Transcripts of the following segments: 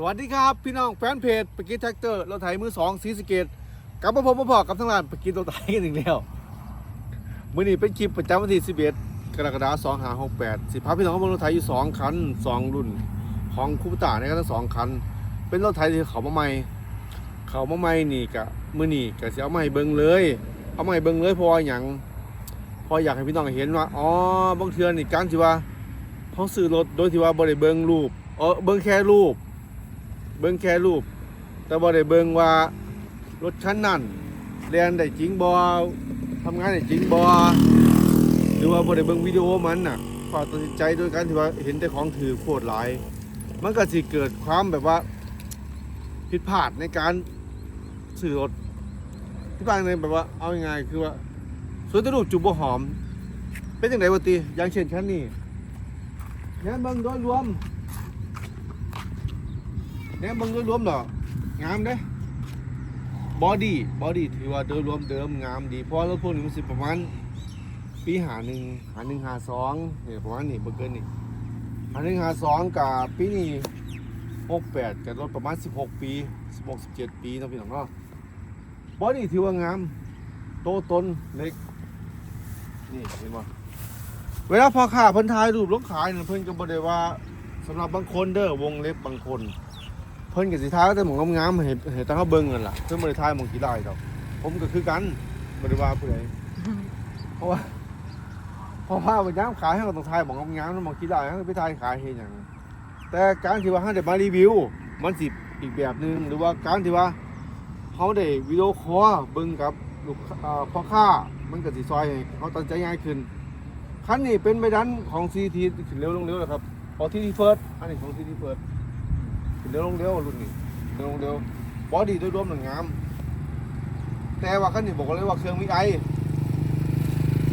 สวัสดีครับพี่น้องแฟนเพจปกิจแท็กเตอร์รถไถมือสองสีสเกตกลับมาพบมาพอกับทั้งร้านปกิจรถไถกันอีกแล้วมื่อนี้เป็นคลิปประจำวันที่11กรกฎาคม2568สิพาพี่น้องข้ามารถไถอยู่ 2 คัน 2 รุ่นของคูปตาในกันทั้งสองคัน เป็นรถไถที่เขามาใหม่เขามาใหม่นี่กะมื่อนี้กะสิเอามาให้เบิ่งเลย เอามาให้เบิ่งเลยพราะว่างพราะอยากให้พี่น้องเห็นว่าอ๋อบางเทือนี่การที่ว่าเขาซื้อรถโดยที่ว่าบ่ได้เบิ่งรูปเออเบิ่งแค่รูป เบิ่งแค่รูป แต่บ่ได้เบิ่งว่ารถคันนั้นเรียนได้จริงบ่ทำงานได้จริงบ่หรือว่าบ่ได้เบิ่งวิดีโอมันน่ะพอตัดสินใจโดยการที่ว่าเห็นแต่ของถือโคตรหลาย มันก็สิเกิดความแบบว่าผิดพลาดในการซื้อรถที่บางในแบบว่าเอายังไงคือว่าสวนแตรูปจุบบ่หอม เป็นจังไดบ่ติอย่างเช่นคันนี้เนี่ยเบิ่งโดยรวม เนี่ยมึงโดยรวมเหรองามเด้บอดี้บอดี้ถือว่าโดยรวมเดิมงามดีเพราะรถพวกนี้มันสิประมาณปีหาหนึ่งหาหนึ่งหาสองเนี่ยประมาณนี้บ่เกินนี่หาหนึ่งหาสองกับปีนี้หกแปดกับรถประมาณสิบหกปีสิบหกสิบเจ็ดปีนะพี่น้องเนาะบอดี้ถือว่างาม โตต้นเล็ก นี่เห็นบ่เวลาพอค้าเพิ่นถ่ายรูปลงขายนั่นเพิ่นก็บ่ได้ว่าสำหรับบางคนเด้อวงเล็บบางคน พิ่นกับสิท้ายแต่หมองงามๆเห็นเห็นแตาเขาเบิ่งกันล่ะเพิ่นบ่ได้ทายหมองกี่ได้ดอก ผมก็คือกันบ่ได้ว่าผู้ใดเพราะว่าเพราะว่าบ่ยามขายให้เราต้องทายหมองงามๆแล้วหมองกี่ได้ให้ไปทายขายเฮ็ดหยังแต่การที่ว่าเฮาได้มารีวิว มันสิอีกแบบหนึงหรือว่าการที่ว่าเฮาได้วิดีโอคอลเบิ่งกับลูกค้าเอ่อพ่อค้ามันก็สิซอยให้เขาตัดใจง่ายขึ้นคันนี้เป็นใบดันของ CT ขึ้นเร็วลงเร็วนะครับของ TT First อันนี้ของ TT First ขึ้นเร็วลงเร็วรุ่นนี้เร็วลงเร็วบอดี้โดยรวมหนึ่งงาม แต่ว่าคันนี้บอกเลยว่าเครื่องมีไอ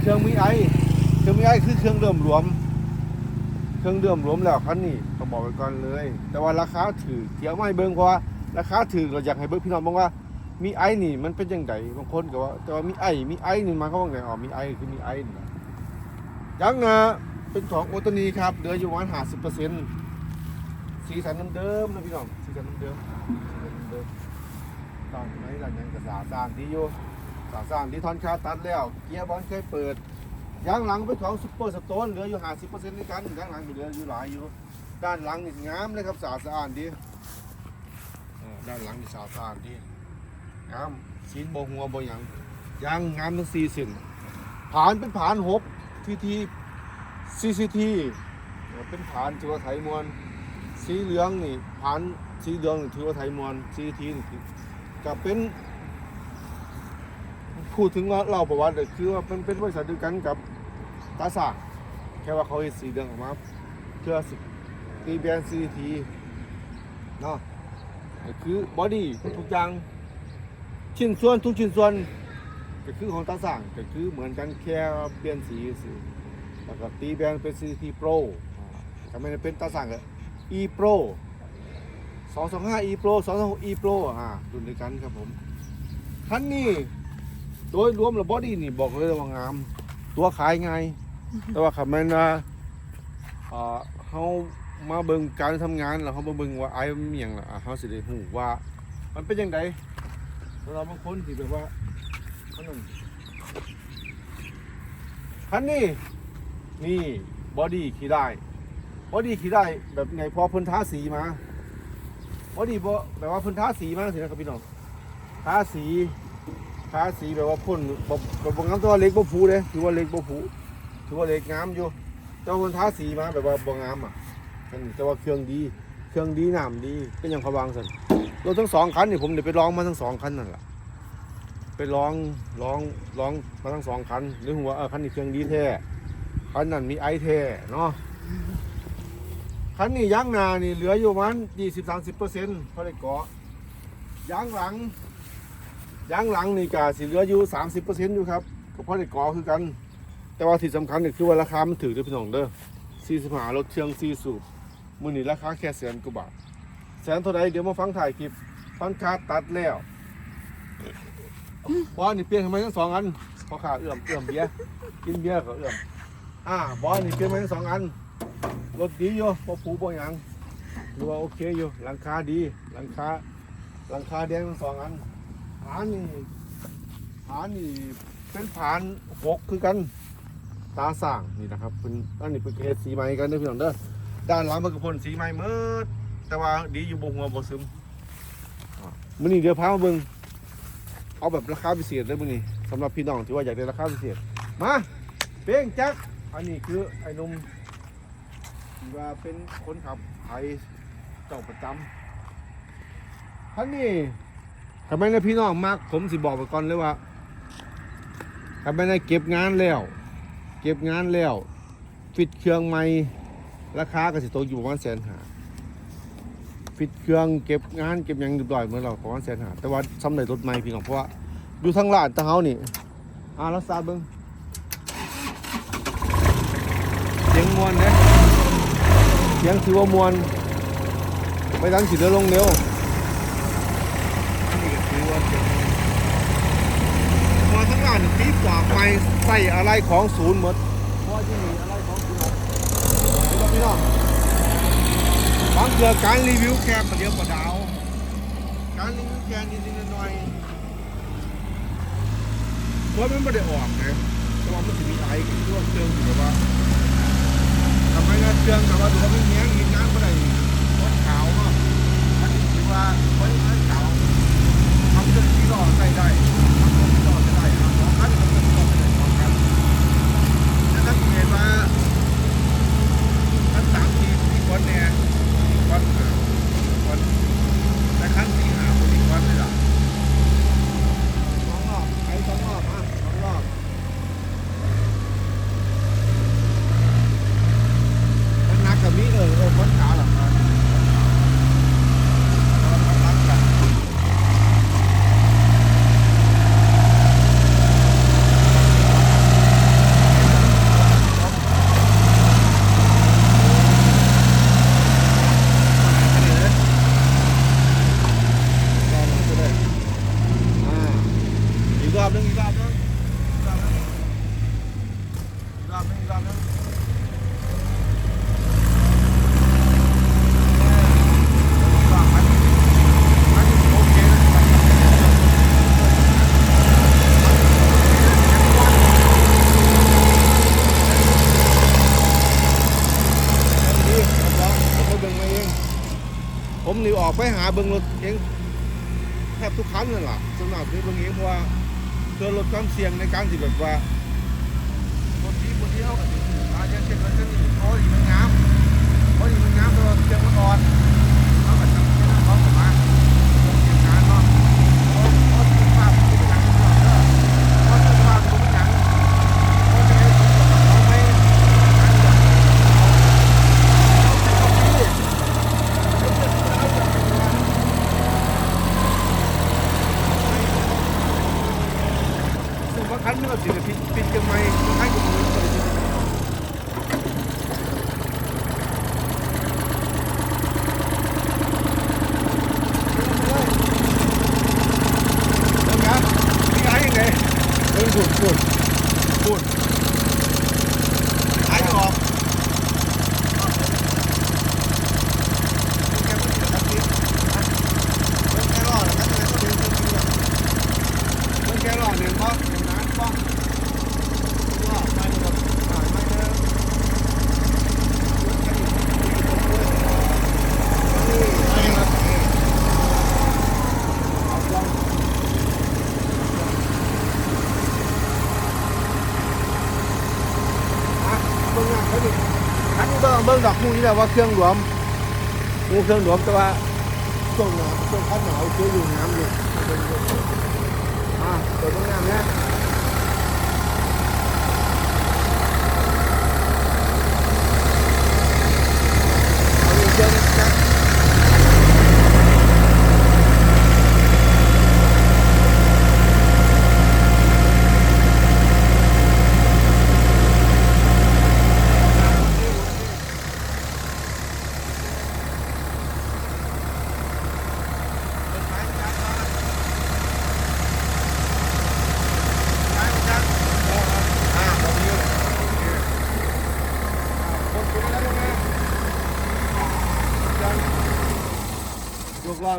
เครื่องมีไอเครื่องมีไอคือเครื่องเดิมรวม เครื่องเดิมรวมแล้วคันนี้ต้องบอกไว้ก่อนเลย แต่ว่าราคาถือเที่ยวไม่เบิ่งเพราะว่าราคาถือเราอยากให้เบิ่งพี่น้องบอกว่ามีไอนี่มันเป็นยังไงบางคนก็ว่า แต่ว่ามีไอมีไอนี่มาเขาว่าไงอ๋อมีไอคือมีไอนี่นะยังนะเป็นของโอตนีครับเหลืออยู่ประมาณห้าสิบเปอร์เซ็นต์ สีสันเดิมๆนะพี่น้องสีสันเดิมๆเดิมตอนไหนหลังยังกระสาสานที่อยู่สาสานที่ทอนคาตัดแล้วเกียร์บอลเคยเปิดยางหลังเป็นของซุปเปอร์สโตนเหลืออยู่ห้าสิบเปอร์เซ็นต์ในกันยางหลังเหลืออยู่หลายอยู่ ด้านหลังนี่งามเลยครับสะอาดสะอาดดีด้านหลังนี่สะอาดสะอาดดีงามสีนโบหัวโบหยังยางงามทั้งสี่เส้นผานเป็นผานหกทีทีซีซีทีเป็นผานที่ว่าไทยมวล สีเหลืองนี่ผ่านสีเหลืองนี่ถือว่าไทยมอนสีทีนี่ก็เป็นพูดถึงว่าเล่าประวัติเลยคือว่าเป็นเป็นบริษัทเดียวกันกับตาสากแค่ว่าเขาเห็นสีเหลืองออกมาเพื่อสิตีแบรนด์ซีทีเนาะคือบอดี้ทุกอย่างชิ้นส่วนทุกชิ้นส่วนก็คือของตาสั่งก็คือเหมือนกันแค่เปลี่ยนสีสิแล้วก็ตีแบรนด์เป็น CT Pro อ่าก็ไม่ได้เป็นตาสั่งเลย e pro 225 e pro 226 e pro อ่ารุ่นเดียวกันครับผมคันนี้โดยรวมแล้วบอดี้นี่บอกเลยว่างาม ตัวขายไงายแต่ว่าขับมันว่าอ่าเขามาเบิ่งการทำงานแล้วเขามาเบิ่งว่าไอ้มันมีอย่างละอะเขาสิได้หูว่า มันเป็นยังไงสำหรับบางคนที่แบบว่าขนมคันนี้นี่บอดี้ขี่ได้ บอดี้ขี่ได้แบบไงพอเพิ่นท้าสีมาบอดี้บ่แบบว่าเพิ่นท้าสีมาสินะครับพี่น้องท้าสีท้าสีแบบว่าพ่นแบบ่บ่งามตัวเล็กบ่ผูเด้ถือว่าเล็กบ่ผูถือว่าเล็กงามอยู่แต่ว่าเพิ่นท้าสีมาแบบว่าบ่งามอะอันนี้แต่ว่าเครื่องดี เครื่องดีน้ำดีเป็นหยังเขาวางซั่นรถทั้งสองคันนี่ผมได้ไปลองมาทั้งสองคันนั่นล่ะไปลองลองลองมาทั้งสองคันหรือหัวเออคันนี้เครื่องดีแท้คันนั้นมีไอแท้เนาะ คันนี้ยางหนานี่เหลืออยู่มันยี่สิบสามสิบเปอร์เซ็นต์พอได้เกาะยางหลังยางหลังนี่ก็สิเหลืออยู่สามสิบเปอร์เซ็นต์อยู่ครับก็พอได้เกาะคือกัน แต่ว่าที่สำคัญก็คือว่าราคามันถือด้อพี่น้องเด้อสี่สิบห้ารถเชียงสี่สูบมือนี่ราคาแค่แสนกว่าบาทแสนเท่าไรเดี๋ยวมาฟังถ่ายคลิปฟังคาตัดแล้วบอสนี่เปลี่ยนทำไมทั้งสองอันเพอขาเอื้อมเอื้อมเบียร์กินเบียร์ก็เอื้อมอ่าบอสนี่เปลี่ยนทำไมทั้งสองอัน รถดีอยู่บ่ผูบ่หยังหรือว่าโอเคอยู่หลังคาดีหลังคาหลังคาแดงทั้งสองอันผานนี่ผานนี่เป็นผานหกคือกันตาส่างนี่นะครับเป็นอันนี้เป็นเกรดสีใหม่กันเด้อพี่น้องเด้อด้านหลังมันก็พ่นสีใหม่เมื่อแต่ว่าดีอยู่บนหัวบ่ซึมมื้อนี้เดี๋ยวพามาเบิ่งเอาแบบราคาพิเศษเลยมื้อนี้สำหรับพี่น้องที่ว่าอยากได้ราคาพิเศษมาเป้งจักอันนี้คือไอ้นุ่ม ที่ว่าเป็นคนขับไทยเจ้าประจำท่านนี่ทำไมนะพี่น้องมากผมสิบอกไปก่อนเลยว่าทำไมนะเก็บงานแล้ว เก็บงานแล้วฟิตเครื่องใหม่ราคาก็สิตกอยู่ประมาณแสนหาฟิตเครื่องเก็บงานเก็บยังเรียบร้อยเหมือนเราประมาณแสนหาแต่ว่าสำเร็จรถใหม่พี่น้องเพราะว่าอยู่ทางลาดตะเฮานี่อ่ารักษาเบิ่งเสียงมวนเด้เสียงถือว่ามวนไปดังสิเรือลงเร็วอันนี้ก็ถือว่าเสียงมวนทั้งลานี่ปีกว่าไม่ใส่อะไรของศูนย์หมดเพราะที่นี่อะไรของคุณครับเห็นไมพี่น้องบางเกือการรีวิวแคบมาเดียวกว่าดาว การรีวิวแคบนิดๆหน่อยๆเพราะมันไม่ได้ออกนะแต่ว่ามันจะมีไอ้ที่ว่าเครื่องอยู่แบบว่า ทำไมนะเครื่องแต่ว่าดูว่าไม่เงี้ยกินน้ำไม่ได้รถขาวก็มันนี้ถือว่าไว้ให้ขาวทำเรื่องที่รอใส่ได้ทำเครื่องที่รอใส่ได้ครับสองคันทำเครื่องที่รอใส่ได้สองคัน แล้วถ้าเห็นว่าขั้นสามทีมีคนเนี่ยมีคนหาคนแต่ขั้นสี่หาคนมีคนเลยล่ะสองรอบไปสองรอบอะสองรอบมันหนักกับมีเออเออคนขาหรอครับรักกัน อีกรอบนึงอีกรอบนึงอีกรอบนึงอีกรอบนึงอีกรอบนึงโอเคผมนี่ออกไป หาเบิ้งรถเองแทบทุกครั้งนั่นแหละสำหรับในบางทีเพราะว่าเพื่อลดความเสี่ยงในการที่แบบว่าบางทีบางทีเขาก็สิอาจจะเช่นว่าเช่นนี้โอ้ยมันงามโอ้ยมันงามตัวเสียงมันอ่อนเขาก็จำเป็นเขาก็มาลงเสียงงานเนาะเพราะเพราะสุขภาพมันเป็นอย่างที่บอกเนาะเพราะสุขภาพมันเป็นอย่างเพราะฉะนั้นเราไม่งานอย่างเราใช้ความคิด ซึ่งบางครั้งมันก็สิจะปิดปิดกันไหมบางครั้งก็มือก็เลยเดินพูดพูดพูดหายออกแค่ไม่ถึงนาทีแค่รอดแล้วก็จะได้ตัวเองตัวเอง มันแค่หลอดหนึ่งเพราะอย่างนั้นป้องหลอดไปหมดผ่านไม่เดิมเบิ้งเขาดิคันเบิ้งเบิ้ง ดอกมูนี่แหละว่าเครื่องหลวมมูเครื่องหลวมแต่ว่าช่วงหนาวช่วงคันหนาวเจออยู่น้ำอยู่อ่าเปิดตรงน้ำเนี่ย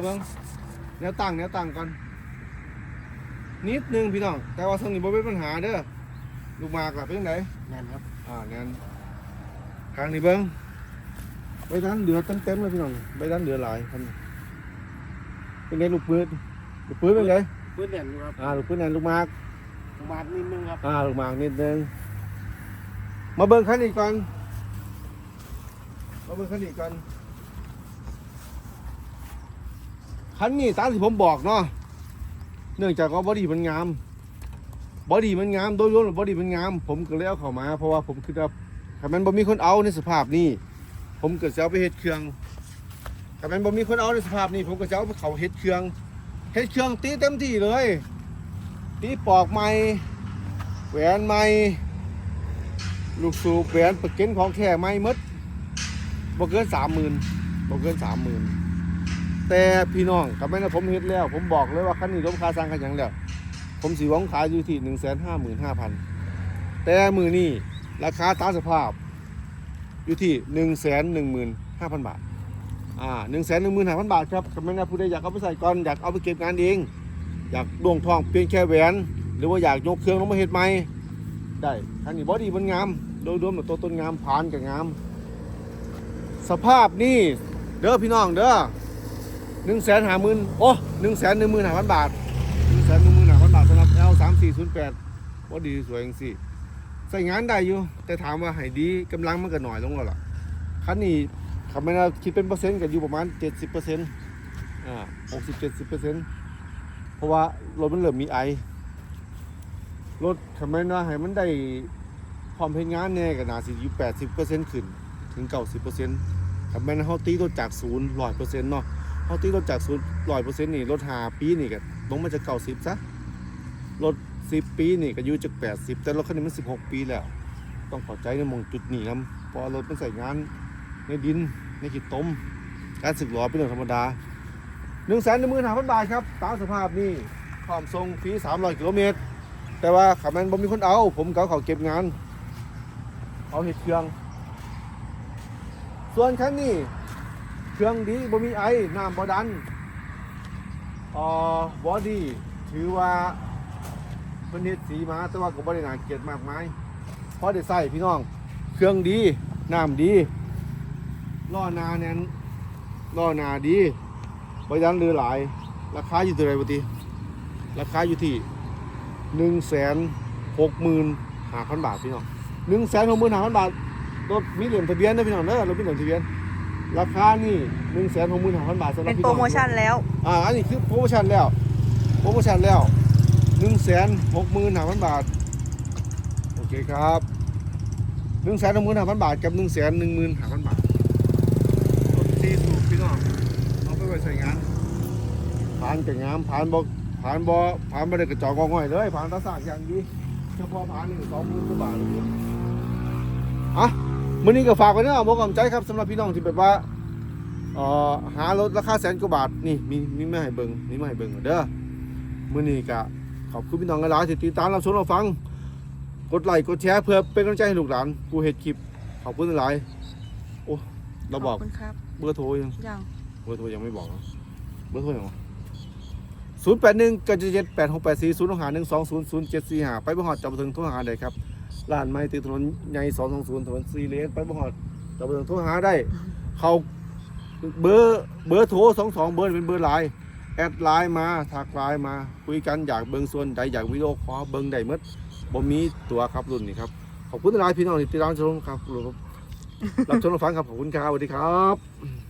เบิ้งแนวตั้งแนวตั้งก่อน นิดนึงพี่น้อง แต่ว่าทรงนี้บ่เป็นปัญหาเด้อ ลูกหมากล่ะเป็นจังไดแม่นครับ อ่าแน่นทางนี้เบิ้งใบด้านเหลือเต็มๆเลยพี่น้องใบด้านเหลือหลายคันเป็นไงลูกปืนลูกปืนเป็นไงพื้นแน่นอยู่ครับ อ่า ลูกปืนแน่นลูกหมากประมาณนิดนึงครับ อ่า ลูกหมากนิดนึง มาเบิ้งคันนี้ก่อน มาเบิ้งคันนี้ก่อน คันนี้ตามที่ผมบอกเนาะเนื่องจากว่าบอดี้มันงามบอดี้มันงามโดยรวมบอดี้มันงาม ผมก็เลยเอาเข้ามา เพราะว่าผมคือว่าถ้ามันบ่มีคนเอาในสภาพนี้ ผมก็จะเอาไปเฮ็ดเครื่องถ้ามันบ่มีคนเอาในสภาพนี้ ผมก็จะเอาไปเขาเฮ็ดเครื่องเฮ็ดเครื่องตีเต็มที่เลยตีปอกใหม่แหวนใหม่ลูกสูบแหวนปะเก็นของแท้ใหม่หมดบ่เกินสามหมื่นบ่เกินสามหมื่น แต่พี่น้องกับแม่นว่าผมเฮ็ดแล้ว ผมบอกเลยว่าคันนี้ล้มคาสร้างกันหยังแล้ว ผมสิหวังขายอยู่ที่หนึ่งแสนห้าหมื่นห้าพันแต่มือนี้ราคาตามสภาพ อยู่ที่หนึ่งแสนหนึ่งหมื่นห้าพันบาทอ่าหนึ่งแสนหนึ่งหมื่นห้าพันบาทครับกับแม่นว่าผู้ใดอยากเอาไปใส่ก่อนอยากเอาไปเก็บงานเอง อยากดวงทองเปลี่ยนแค่แหวน หรือว่าอยากยกเครื่องลงมาเฮ็ดใหม่ได้คันนี้บอดี้มันงามโดยรวมแล้วตัวต้นงามผ่านกับงาม สภาพนี่เด้อพี่น้องเด้อ หนึ่งแสนห้าหมื่นโอ้หนึ่งแสนหนึ่งหมื่นห้าพันบาทหนึ่งแสนหนึ่งหมื่นห้าพันบาทสำหรับ L สามสี่ศูนย์แปดบอดี้สวยจังสิใส่งานได้อยู่ แต่ถามว่าให้ดีกำลังมันก็หน่อยลงแล้วล่ะคันนี้คำไม่น่าคิดเป็นเปอร์เซ็นต์ก็อยู่ประมาณเจ็ดสิบเปอร์เซ็นต์อ่าหกสิบเจ็ดสิบเปอร์เซ็นต์เพราะว่ารถมันเริ่มมีไอรถทำไมนะให้มันได้ความเพนงานแน่ก็น่าสิอยู่แปดสิบเปอร์เซ็นต์ขึ้น ถึงเก้าสิบเปอร์เซ็นต์ทำไมนะเขาตีรถจากศูนย์ร้อยเปอร์เซ็นต์เนาะ เขาตีรถจากศูนย์ร้อยเปอร์เซ็นต์นี่รถหาปีนี่ก็ลงมาจากเก้าสิบซะรถสิบปีนี่ก็อยู่จากแปดสิบแต่รถคันนี้มันสิบหกปีแล้ว ต้องข้าใจในมองจุดนี้นะพราะรถมันใส่งานในดินในขีดต้มการสึกหลอเป็นเรื่องธรรมดาหนึ่งแสนหนึ่งหมื่นห้าพันบาทครับ ตามสภาพนี่พร้อมส่งฟรีสามร้อยกิโลเมตร แต่ว่าขับแมนบ่มีคนเอา ผมเอาเขาเก็บงาน เอาเห็ดเครื่อง ส่วนคันนี้ เครื่องดีบ่มีไอน้ำบ่ดันอ่อบอดี้ถือว่าเพิ่นเฮ็ดสีมาแต่ว่าก็บ่ได้น่าเกลียดมากมายพอได้ใส่พี่น้อง เครื่องดีน้ำดีล้อนาแน่นล้อนาดีบริการเรือหลาย ราคาอยู่ที่ไหนปติราคาอยู่ที่หนึ่งแสนหกหมื่นห้าพันบาทพี่น้องหนึ่งแสนหกหมื่นห้าพันบาทรถมีเหลี่ยมทะเบียนนะพี่น้องเนอะรถมีเหลี่ยมทะเบียน ราคานี่หนึ่งแสนหกหมื่นห้าพันบาทสำหรับเป็นพี่โปน้รองโมชั่นแล้ว อ่าอันนี้คือโปรโมชั่นแล้ว โปรโมชั่นแล้วหนึ่งแสนหกหมื่นห้าพันบาท โอเคครับหนึ่งแสนหกหมื่นห้าพันบาทกับหนึ่งแสนหนึ่งหมื่นห้าพันบาทรถซีสูบพี่น้องเอาไปไว้ใส่งานผ่านกับงามผ่านบ่ผ่านบ่ผ่านบ่ได้กระจอกงอง่อยเลยผ่านตาสากอย่างดีเฉพาะผ่านนี่สองหมื่นกว่าบาทเลยอะ มื้อนี้ก็ฝากไว้เนาะบ่กำใจครับสำหรับพี่น้องที่แบบว่าเอ่อหารถราคาแสนกว่าบาทนี่มีมีมาให้เบิ่งมีมาให้เบิ่งเด้อมื้อนี้ก็ขอบคุณพี่น้องหลายๆที่ติดตามรับชมรับฟัง กดไลค์กดแชร์เพื่อเป็นกำลังใจให้ลูกหลานผู้เฮ็ดคลิปขอบคุณหลายๆโอ้เราบอกขอบคุณครับเบอร์โทรยังยังเบอร์โทรยังไม่บอกนะเบอร์โทรยังศูนย์แปดหนึ่งเจ็ดเจ็ดแปดหกแปดสี่ศูนย์หาหนึ่งสองศูนย์ศูนย์เจ็ดสี่หาไปบ่หอดจับไปถึงโทรหาได้ครับ ร้านไม้ติดถนนใหญ่สองสองศูนย์ถนนสีเลนไปบ่หอดจับไปถึงโทรหาได้ เขาเบอร์เบอร์โทรสองสองเบอร์เป็นเบอร์ไลน์แอดไลน์มาทักไลน์มา คุยกันอยากเบิ่งส่วนใดอยากวิดีโอคอลเบิ่งได้หมดบ่มีตัวครับรุ่นนี้ครับ ขอบคุณหลายพี่น้องที่ติดตามชมครับรับชมรับฟังครับขอบคุณครับสวัสดีครับ